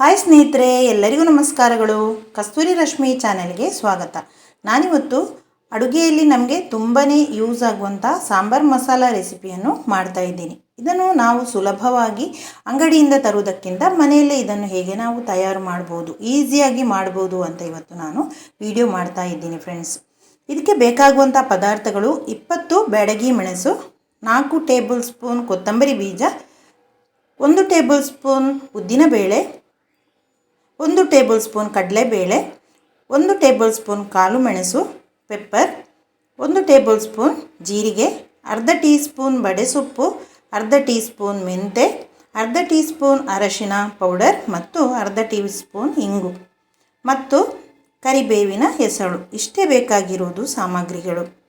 Hi ಸ್ನೇಹಿತರೆ, ಎಲ್ಲರಿಗೂ ನಮಸ್ಕಾರಗಳು. ಕಸ್ತೂರಿ ರಶ್ಮಿ ಚಾನೆಲ್ಗೆ ಸ್ವಾಗತ. ನಾನಿವತ್ತು ಅಡುಗೆಯಲ್ಲಿ ನಮಗೆ ತುಂಬಾ ಯೂಸ್ ಆಗುವಂಥ ಸಾಂಬಾರ್ ಮಸಾಲ ರೆಸಿಪಿಯನ್ನು ಮಾಡ್ತಾ ಇದ್ದೀನಿ. ಇದನ್ನು ನಾವು ಸುಲಭವಾಗಿ ಅಂಗಡಿಯಿಂದ ತರುವುದಕ್ಕಿಂತ ಮನೆಯಲ್ಲೇ ಇದನ್ನು ಹೇಗೆ ನಾವು ತಯಾರು ಮಾಡ್ಬೋದು, ಈಸಿಯಾಗಿ ಮಾಡ್ಬೋದು ಅಂತ ಇವತ್ತು ನಾನು ವಿಡಿಯೋ ಮಾಡ್ತಾ ಇದ್ದೀನಿ ಫ್ರೆಂಡ್ಸ್. ಇದಕ್ಕೆ ಬೇಕಾಗುವಂಥ ಪದಾರ್ಥಗಳು ಇಪ್ಪತ್ತು ಬೆಡಗಿ ಮೆಣಸು, ನಾಲ್ಕು ಟೇಬಲ್ ಸ್ಪೂನ್ ಕೊತ್ತಂಬರಿ ಬೀಜ, ಒಂದು ಟೇಬಲ್ ಸ್ಪೂನ್ ಉದ್ದಿನಬೇಳೆ ಒಂದು ಟೇಬಲ್ ಸ್ಪೂನ್ ಕಡಲೆಬೇಳೆ, ಒಂದು ಟೇಬಲ್ ಸ್ಪೂನ್ ಕಾಳು ಮೆಣಸು, ಪೆಪ್ಪರ್, ಒಂದು ಟೇಬಲ್ ಸ್ಪೂನ್ ಜೀರಿಗೆ, ಅರ್ಧ ಟೀ ಸ್ಪೂನ್ ಬಡೆಸೊಪ್ಪು ಅರ್ಧ ಟೀ ಸ್ಪೂನ್ ಮೆಂತೆ, ಅರ್ಧ ಟೀ ಸ್ಪೂನ್ ಅರಶಿನ ಪೌಡರ್ ಮತ್ತು ಅರ್ಧ ಟೀ ಸ್ಪೂನ್ ಇಂಗು ಮತ್ತು ಕರಿಬೇವಿನ ಹೆಸರು. ಇಷ್ಟೇ ಬೇಕಾಗಿರುವುದು ಸಾಮಗ್ರಿಗಳು.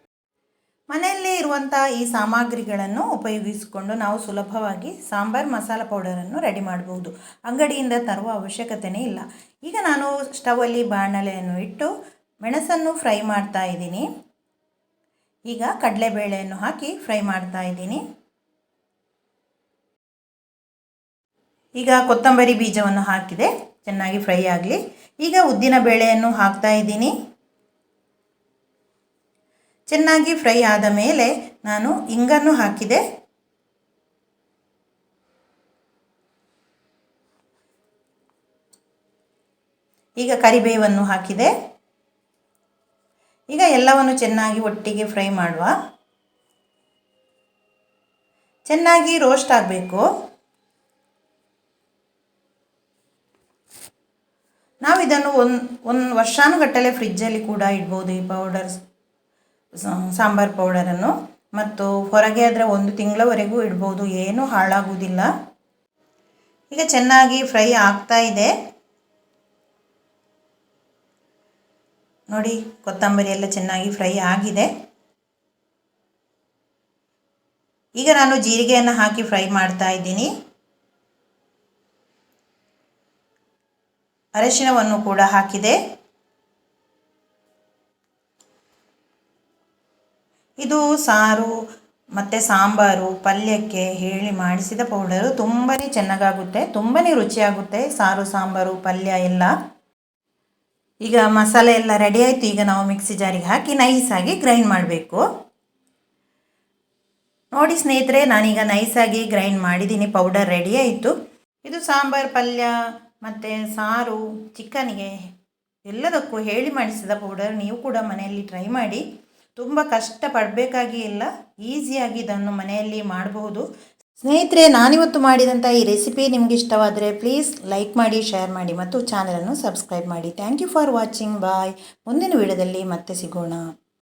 ಮನೆಯಲ್ಲೇ ಇರುವಂಥ ಈ ಸಾಮಗ್ರಿಗಳನ್ನು ಉಪಯೋಗಿಸಿಕೊಂಡು ನಾವು ಸುಲಭವಾಗಿ ಸಾಂಬಾರ್ ಮಸಾಲ ಪೌಡರನ್ನು ರೆಡಿ ಮಾಡಬಹುದು. ಅಂಗಡಿಯಿಂದ ತರುವ ಅವಶ್ಯಕತೆನೇ ಇಲ್ಲ. ಈಗ ನಾನು ಸ್ಟವಲ್ಲಿ ಬಾಣಲೆಯನ್ನು ಇಟ್ಟು ಮೆಣಸನ್ನು ಫ್ರೈ ಮಾಡ್ತಾ ಇದ್ದೀನಿ. ಈಗ ಕಡಲೆಬೇಳೆಯನ್ನು ಹಾಕಿ ಫ್ರೈ ಮಾಡ್ತಾ ಇದ್ದೀನಿ. ಈಗ ಕೊತ್ತಂಬರಿ ಬೀಜವನ್ನು ಹಾಕಿದೆ. ಚೆನ್ನಾಗಿ ಫ್ರೈ ಆಗಲಿ. ಈಗ ಉದ್ದಿನ ಬೇಳೆಯನ್ನು ಹಾಕ್ತಾ ಇದ್ದೀನಿ. ಚೆನ್ನಾಗಿ ಫ್ರೈ ಆದ ಮೇಲೆ ನಾನು ಇಂಗನ್ನು ಹಾಕಿದೆ. ಈಗ ಕರಿಬೇವನ್ನು ಹಾಕಿದೆ. ಈಗ ಎಲ್ಲವನ್ನು ಚೆನ್ನಾಗಿ ಒಟ್ಟಿಗೆ ಫ್ರೈ ಮಾಡುವ. ಚೆನ್ನಾಗಿ ರೋಸ್ಟ್ ಆಗಬೇಕು. ನಾವು ಇದನ್ನು ಒಂದು ಒಂದು ವರ್ಷಾನುಗಟ್ಟಲೆ ಫ್ರಿಜ್ಜಲ್ಲಿ ಕೂಡ ಇಡ್ಬೋದು ಈ ಪೌಡರ್ಸ್. ಸಾಂಬಾರ್ ಪೌಡರನ್ನು. ಮತ್ತು ಹೊರಗೆ ಆದರೆ ಒಂದು ತಿಂಗಳವರೆಗೂ ಇಡ್ಬೋದು. ಏನೂ ಹಾಳಾಗುವುದಿಲ್ಲ ಈಗ ಚೆನ್ನಾಗಿ ಫ್ರೈ ಆಗ್ತಾ ಇದೆ. ನೋಡಿ, ಕೊತ್ತಂಬರಿ ಎಲ್ಲ ಚೆನ್ನಾಗಿ ಫ್ರೈ ಆಗಿದೆ. ಈಗ ನಾನು ಜೀರಿಗೆಯನ್ನು ಹಾಕಿ ಫ್ರೈ ಮಾಡ್ತಾ ಇದ್ದೀನಿ. ಅರಶಿನವನ್ನು ಕೂಡ ಹಾಕಿದೆ. ಇದು ಸಾರು, ಮತ್ತು ಸಾಂಬಾರು, ಪಲ್ಯಕ್ಕೆ ಹೇಳಿ ಮಾಡಿಸಿದ ಪೌಡರು ತುಂಬಾ ಚೆನ್ನಾಗಾಗುತ್ತೆ ತುಂಬಾ ರುಚಿಯಾಗುತ್ತೆ ಸಾರು, ಸಾಂಬಾರು, ಪಲ್ಯ ಎಲ್ಲ. ಈಗ ಮಸಾಲೆ ಎಲ್ಲ ರೆಡಿ ಆಯಿತು, ಈಗ ನಾವು ಮಿಕ್ಸಿ ಜಾರಿಗೆ ಹಾಕಿ ನೈಸಾಗಿ ಗ್ರೈಂಡ್ ಮಾಡಬೇಕು. ನೋಡಿ ಸ್ನೇಹಿತರೆ, ನಾನೀಗ ನೈಸಾಗಿ ಗ್ರೈಂಡ್ ಮಾಡಿದ್ದೀನಿ, ಪೌಡರ್ ರೆಡಿ ಆಯಿತು. ಇದು ಸಾಂಬಾರು, ಪಲ್ಯ, ಮತ್ತು ಸಾರು ಚಿಕನ್ಗೆ ಎಲ್ಲದಕ್ಕೂ ಹೇಳಿ ಮಾಡಿಸಿದ ಪೌಡರ್ ನೀವು ಕೂಡ ಮನೆಯಲ್ಲಿ ಟ್ರೈ ಮಾಡಿ. ತುಂಬ ಕಷ್ಟಪಡಬೇಕಾಗಿ ಇಲ್ಲ, ಈಸಿಯಾಗಿ ಇದನ್ನು ಮನೆಯಲ್ಲಿ ಮಾಡಬಹುದು. ಸ್ನೇಹಿತರೆ, ನಾನಿವತ್ತು ಮಾಡಿದಂಥ ಈ ರೆಸಿಪಿ ನಿಮಗೆ ಇಷ್ಟವಾದರೆ ಪ್ಲೀಸ್ ಲೈಕ್ ಮಾಡಿ ಶೇರ್ ಮಾಡಿ ಮತ್ತು ಚಾನಲನ್ನು ಸಬ್ಸ್ಕ್ರೈಬ್ ಮಾಡಿ. Thank you for watching bye ಮುಂದಿನ ವಿಡಿಯೋದಲ್ಲಿ ಮತ್ತೆ ಸಿಗೋಣ.